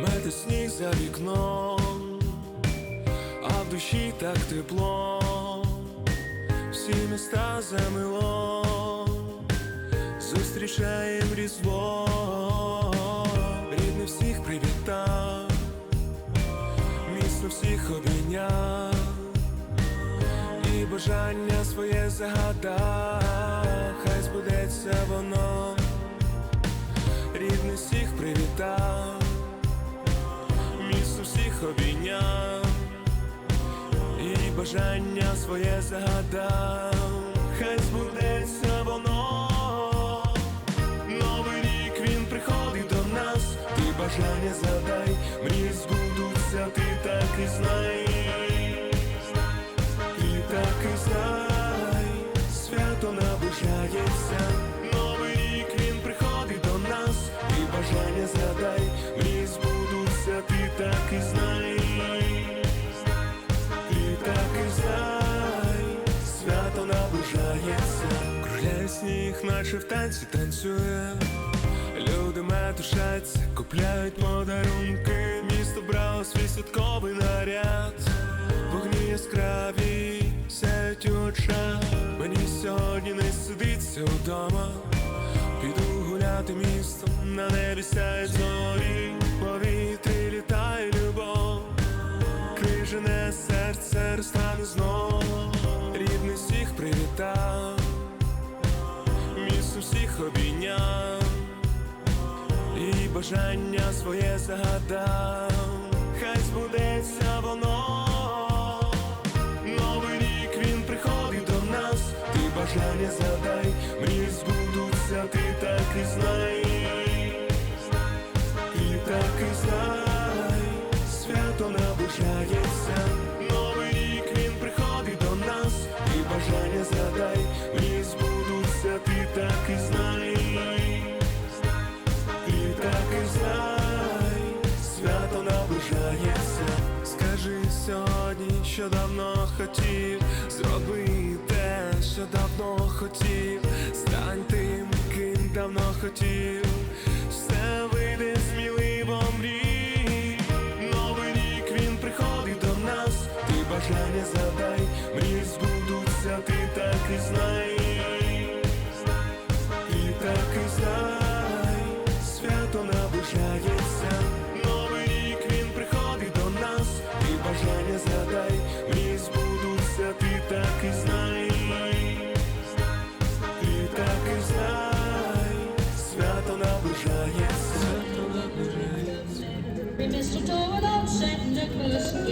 Мете сніг за вікном, а в душі так тепло, всі міста замило, зустрічаєм різдво, рідне всіх привітав, міцно всіх обійняв. І бажання своє загадав, хай збудеться воно, обійняв, і бажання своє загадав, хай збудеться воно, новий рік він приходить до нас, ти бажання задай, мрії збудуться, ти так і знай. І так і знай, свято наближається, Кругляє сніг, наче в танці танцює. Люди метушаться, купляють подарунки, місто брало свій святковий наряд, вогні яскраві сяють у. Мені сьогодні не сидиться вдома. Піду гуляти містом, на небі сяють зорі, повітрі літає любов, крижане серце розтане знов, всіх обійняв і бажання своє загадав, хай збудеться воно. Новий рік він приходить до нас, ти бажання задай, мрії збудуться, ти так і знай, і так і знай, свято наближається, новий рік він приходить до нас, і бажання задай, мрії збудуться, ти так і знай. Що давно хотів, зроби те, що давно хотів, стань тим, ким давно хотів, все вийде сміливо мрій. Новий рік він приходить до нас, ти бажання задай, мрій збудуться, Mesut oğlan sen de kızsın